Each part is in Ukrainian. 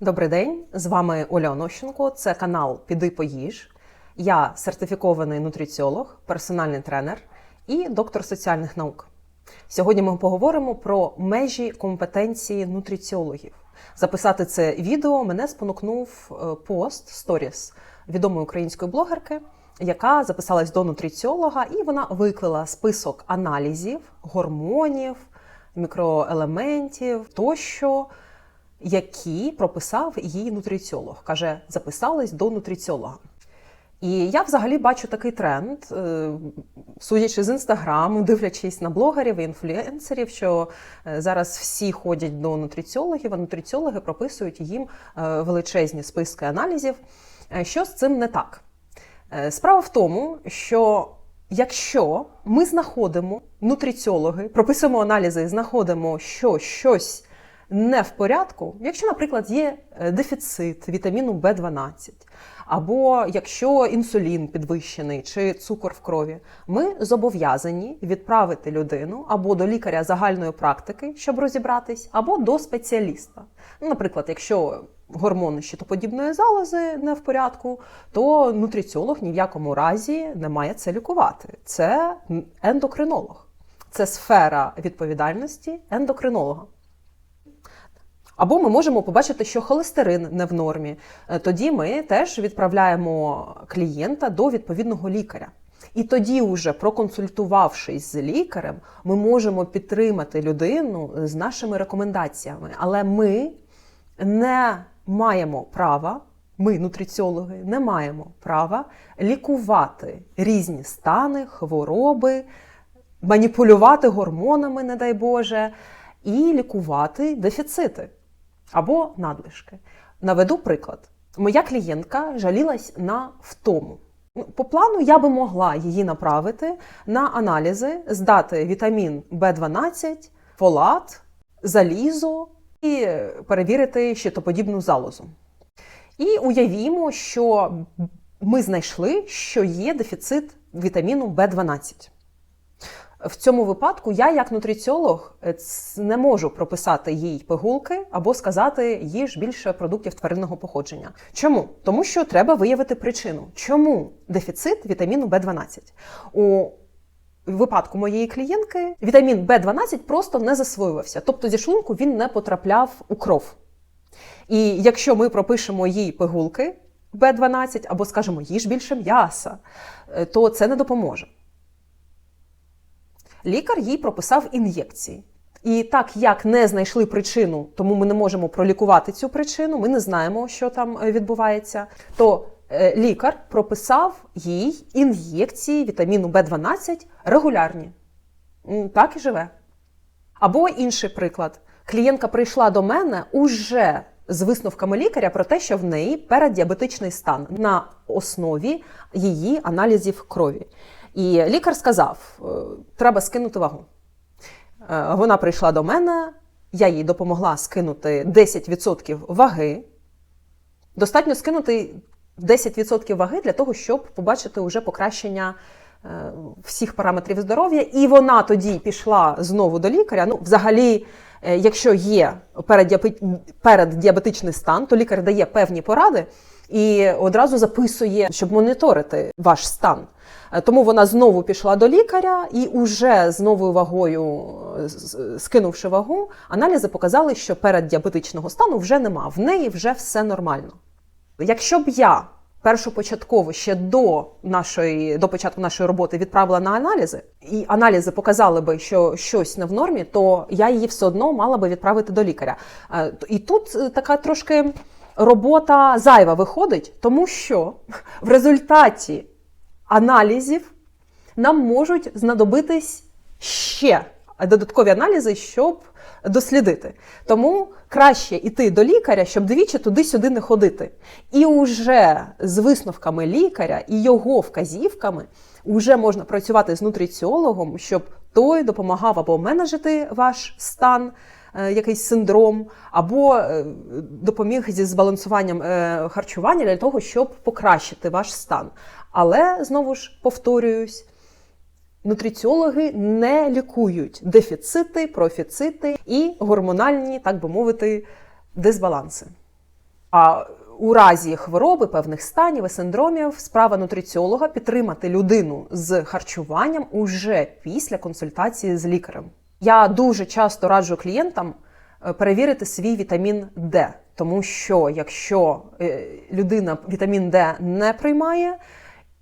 Добрий день, з вами Оля Онощенко. Це канал Піди поїж. Я сертифікований нутриціолог, персональний тренер і доктор соціальних наук. Сьогодні ми поговоримо про межі компетенції нутриціологів. Записати це відео мене спонукнув е, пост сторіс відомої української блогерки, яка записалась до нутриціолога, і вона виклала список аналізів, гормонів, мікроелементів тощо які прописав її нутриціолог. Каже, записались до нутриціолога. І я взагалі бачу такий тренд, е, судячи з інстаграму, дивлячись на блогерів і інфлюенсерів, що е, зараз всі ходять до нутриціологів, а нутриціологи прописують їм е, величезні списки аналізів. Що з цим не так? Справа в тому, що якщо ми знаходимо нутриціологи, прописуємо аналізи і знаходимо, що щось не в порядку, якщо, наприклад, є е, дефіцит вітаміну В12, або якщо інсулін підвищений чи цукор в крові, ми зобов'язані відправити людину або до лікаря загальної практики, щоб розібратись, або до спеціаліста. Наприклад, якщо гормони щитоподібної залози не в порядку, то нутриціолог ні в якому разі не має це лікувати. Це ендокринолог. Це сфера відповідальності ендокринолога. Або ми можемо побачити, що холестерин не в нормі. Е, тоді ми теж відправляємо клієнта до відповідного лікаря. І тоді, вже проконсультувавшись з лікарем, ми можемо підтримати людину з нашими рекомендаціями. Але ми не маємо права, ми, нутриціологи, не маємо права лікувати різні стани, хвороби, маніпулювати гормонами, не дай Боже, і лікувати дефіцити або надлишки. Наведу приклад. Моя клієнтка жалілась на втому. Ну, по плану я би могла її направити на аналізи, здати вітамін В12, фолат, залізо і перевірити щитоподібну залозу. І уявімо, що ми знайшли, що є дефіцит вітаміну В12. В цьому випадку я, як нутриціолог, е, не можу прописати їй пигулки або сказати їж більше продуктів тваринного походження. Чому? Тому що треба виявити причину, чому дефіцит вітаміну В12. У випадку моєї клієнтки вітамін В12 просто не засвоювався, тобто зі шлунку він не потрапляв у кров. І якщо ми пропишемо їй пигулки В12 або скажемо їж більше м'яса, е, то це не допоможе лікар їй прописав ін'єкції. І так як не знайшли причину, тому ми не можемо пролікувати цю причину, ми не знаємо, що там е, відбувається. То е, лікар прописав їй ін'єкції вітаміну В12 регулярні. Так і живе. Або інший приклад: клієнтка прийшла до мене уже з висновками лікаря про те, що в неї переддіабетичний стан на основі її аналізів крові. І лікар сказав: «Е, треба скинути вагу. Е, вона прийшла до мене, я їй допомогла скинути 10% ваги. Достатньо скинути 10% ваги для того, щоб побачити уже покращення е, всіх параметрів здоров'я. І вона тоді пішла знову до лікаря. Ну, взагалі, якщо є переддіабетичний стан, то лікар дає певні поради і одразу записує, щоб моніторити ваш стан. Е, тому вона знову пішла до лікаря і уже з новою вагою, е, скинувши вагу, аналізи показали, що переддіабетичного стану вже нема, в неї вже все нормально. Якщо б я першопочатково ще до нашої до початку нашої роботи відправила на аналізи, і аналізи показали би, що щось не в нормі, то я її все одно мала би відправити до лікаря. Е, і тут така трошки робота зайва виходить, тому що в результаті аналізів нам можуть знадобитись ще додаткові аналізи, щоб дослідити. Тому краще йти до лікаря, щоб двічі туди-сюди не ходити. І вже з висновками лікаря і його вказівками вже можна працювати з нутриціологом, щоб той допомагав або менеджити ваш стан. Е, якийсь синдром, або е, допоміг зі збалансуванням е, харчування для того, щоб покращити ваш стан. Але знову ж повторююсь. Нутриціологи не лікують дефіцити, профіцити і гормональні, так би мовити, дисбаланси. А у разі хвороби, певних станів і синдромів, справа нутриціолога підтримати людину з харчуванням уже після консультації з лікарем. Я дуже часто раджу клієнтам е, перевірити свій вітамін Д, тому що якщо е, людина вітамін Д не приймає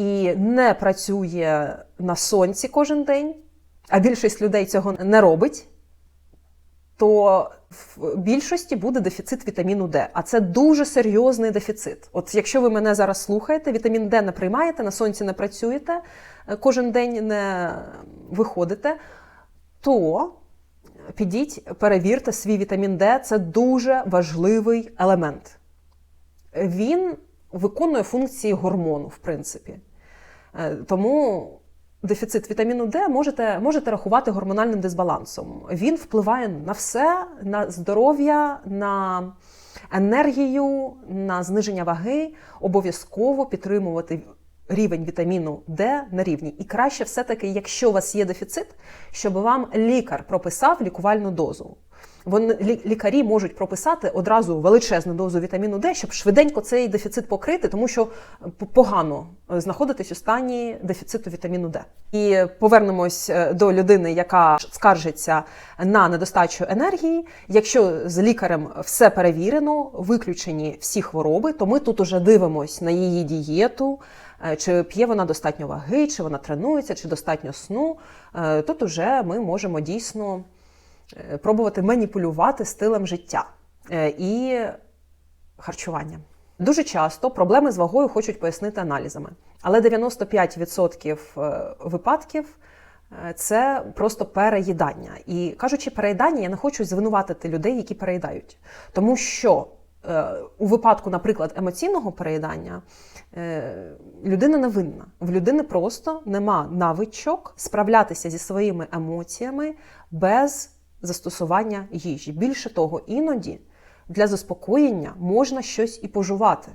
і не працює на сонці кожен день, а більшість людей цього не робить, то в більшості буде дефіцит вітаміну Д. А це дуже серйозний дефіцит. От якщо ви мене зараз слухаєте, вітамін Д не приймаєте, на сонці не працюєте, е, кожен день не виходите, то підіть, перевірте свій вітамін Д. Це дуже важливий елемент. Він виконує функції гормону, в принципі. Е, Тому дефіцит вітаміну Д можете, можете рахувати гормональним дисбалансом. Він впливає на все, на здоров'я, на енергію, на зниження ваги. Обов'язково підтримувати рівень вітаміну Д на рівні. І краще все-таки, якщо у вас є дефіцит, щоб вам лікар прописав лікувальну дозу. Вони лікарі можуть прописати одразу величезну дозу вітаміну Д, щоб швиденько цей дефіцит покрити, тому що погано е, знаходитись у стані дефіциту вітаміну Д. І повернемось е, до людини, яка скаржиться на недостачу енергії. Якщо з лікарем все перевірено, виключені всі хвороби, то ми тут уже дивимось на її дієту. е, Чи п'є вона достатньо ваги, чи вона тренується, чи достатньо сну. Е, Тут уже ми можемо дійсно е, пробувати маніпулювати стилем життя е, і харчуванням. Дуже часто проблеми з вагою хочуть пояснити аналізами, але 95% е, випадків е, це просто переїдання. І кажучи переїдання, я не хочу звинуватити людей, які переїдають, тому що е, у випадку, наприклад, емоційного переїдання. е, Людина не винна. В людини просто нема навичок справлятися зі своїми емоціями без застосування їжі. Більше того, іноді для заспокоєння можна щось і пожувати.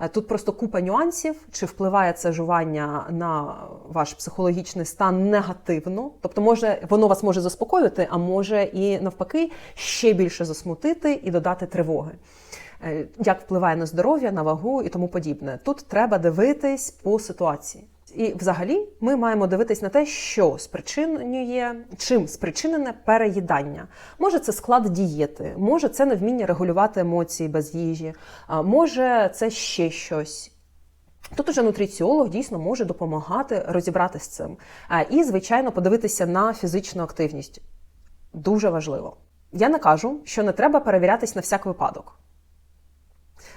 Е, Тут просто купа нюансів, чи впливає це жування на ваш психологічний стан негативно. Тобто, може, воно вас може заспокоїти, а може і навпаки ще більше засмутити і додати тривоги. Е, Як впливає на здоров'я, на вагу і тому подібне. Тут треба дивитись по ситуації. І взагалі ми маємо дивитись на те, що спричинює, чим спричинене переїдання. Може, це склад дієти, може, це невміння регулювати емоції без їжі, може, це ще щось. Тут уже нутриціолог дійсно може допомагати розібратися з цим. І, звичайно, подивитися на фізичну активність. Дуже важливо. Я не кажу, що не треба перевірятись на всяк випадок.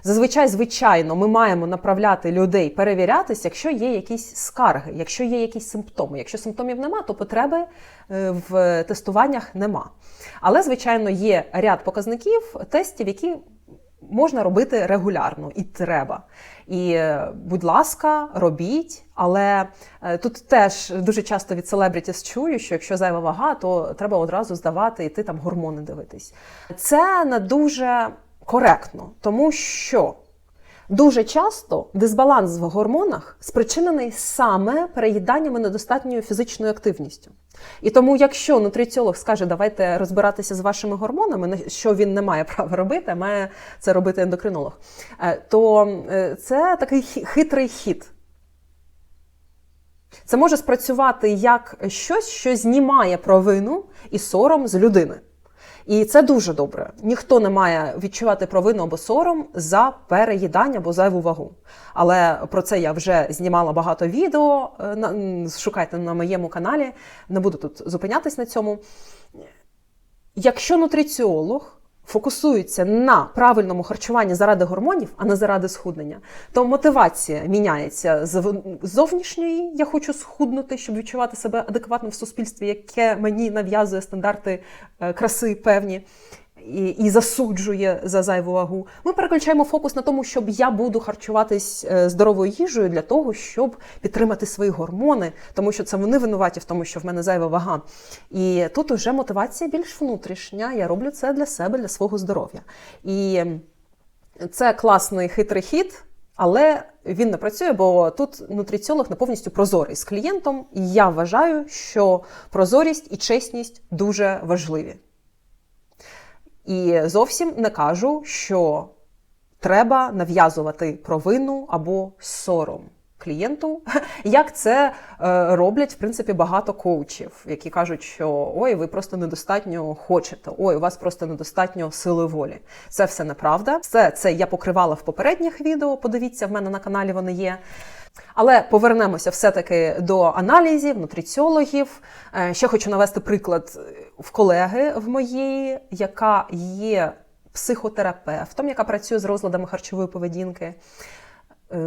Зазвичай, звичайно, ми маємо направляти людей перевірятись, якщо є якісь скарги, якщо є якісь симптоми. Якщо симптомів нема, то потреби е, в тестуваннях нема. Але, звичайно, є ряд показників тестів, які можна робити регулярно і треба. І, е, будь ласка, робіть. Але е, тут теж дуже часто від селебрітіс чую, що якщо зайва вага, то треба одразу здавати і ти там гормони дивитись. Це не дуже коректно, тому що дуже часто дисбаланс в гормонах спричинений саме переїданням і недостатньою фізичною активністю. І тому, якщо нутриціолог скаже, давайте розбиратися з вашими гормонами, що він не має права робити, а має це робити ендокринолог, е, то е, це такий хитрий хід. Це може спрацювати як щось, що знімає провину і сором з людини. І це дуже добре. Ніхто не має відчувати провину або сором за переїдання або зайву вагу. Але про це я вже знімала багато відео. е, Шукайте на моєму каналі. Не буду тут зупинятись на цьому. Якщо нутриціолог фокусується на правильному харчуванні заради гормонів, а не заради схуднення, то мотивація міняється з зовнішньої. Я хочу схуднути, щоб відчувати себе адекватно в суспільстві, яке мені нав'язує стандарти е, краси певні. І, і засуджує за зайву вагу. Ми переключаємо фокус на тому, щоб я буду харчуватись е, здоровою їжею для того, щоб підтримати свої гормони, тому що це вони винуваті в тому, що в мене зайва вага. І тут уже мотивація більш внутрішня. Я роблю це для себе, для свого здоров'я. І це класний хитрий хід, але він не працює, бо тут нутриціолог не повністю прозорий з клієнтом. І я вважаю, що прозорість і чесність дуже важливі. І зовсім не кажу, що треба нав'язувати провину або сором клієнту, як це е, роблять в принципі багато коучів, які кажуть, що ой, ви просто недостатньо хочете, ой, у вас просто недостатньо сили волі. Це все неправда. Все це я покривала в попередніх відео. Подивіться, в мене на каналі вони є. Але повернемося все-таки до аналізів, нутриціологів. Е, Ще хочу навести приклад в колеги в моєї, яка є психотерапевтом, яка працює з розладами харчової поведінки. Е,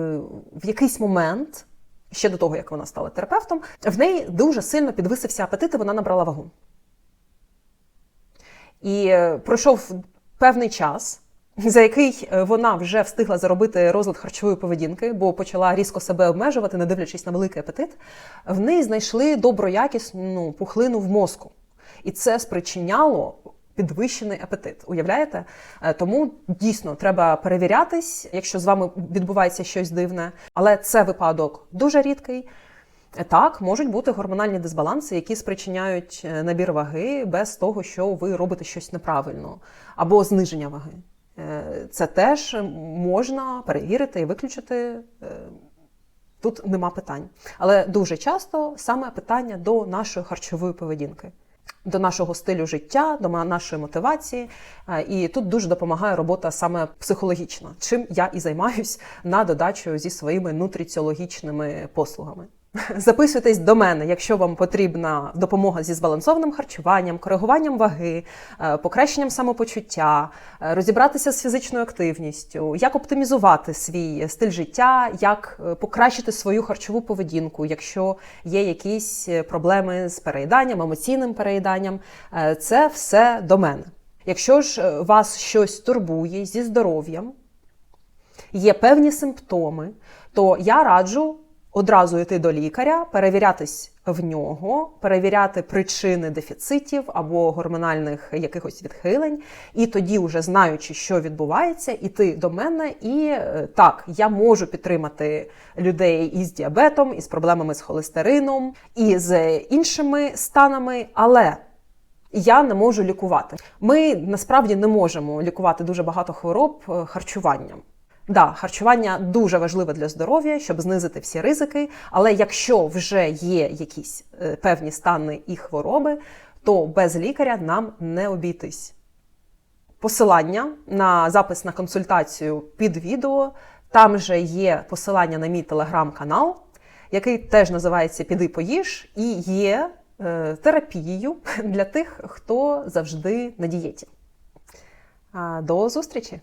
В якийсь момент, ще до того, як вона стала терапевтом, в неї дуже сильно підвисився апетит, і вона набрала вагу. І е, пройшов певний час, за який е, вона вже встигла заробити розлад харчової поведінки, бо почала різко себе обмежувати, не дивлячись на великий апетит. В неї знайшли доброякісну пухлину в мозку. І це спричиняло підвищений апетит. Уявляєте? Е, Тому дійсно треба перевірятись, якщо з вами відбувається щось дивне. Але це випадок дуже рідкий. Е, Так, можуть бути гормональні дисбаланси, які спричиняють е, набір ваги без того, що ви робите щось неправильно, або зниження ваги. Це теж можна перевірити і виключити. Тут нема питань. Але дуже часто саме питання до нашої харчової поведінки, до нашого стилю життя, до нашої мотивації. І тут дуже допомагає робота саме психологічна, чим я і займаюсь на додачу зі своїми нутриціологічними послугами. Записуйтесь до мене, якщо вам потрібна допомога зі збалансованим харчуванням, коригуванням ваги, е, покращенням самопочуття, е, розібратися з фізичною активністю, як оптимізувати свій стиль життя, як е, покращити свою харчову поведінку, якщо є якісь проблеми з переїданням, емоційним переїданням. Це все до мене. Якщо ж вас щось турбує зі здоров'ям, є певні симптоми, то я раджу одразу йти до лікаря, перевірятись в нього, перевіряти причини дефіцитів або гормональних якихось відхилень, і тоді, вже знаючи, що відбувається, іти до мене. І е, так, я можу підтримати людей із діабетом, із проблемами з холестерином, і з іншими станами, але я не можу лікувати. Ми насправді не можемо лікувати дуже багато хвороб е, харчуванням. Да, харчування дуже важливе для здоров'я, щоб знизити всі ризики. Але якщо вже є якісь е, певні стани і хвороби, то без лікаря нам не обійтись. Посилання на запис на консультацію під відео. Там же є посилання на мій телеграм-канал, який теж називається Піди поїж, і є е, терапією для тих, хто завжди на дієті. До зустрічі!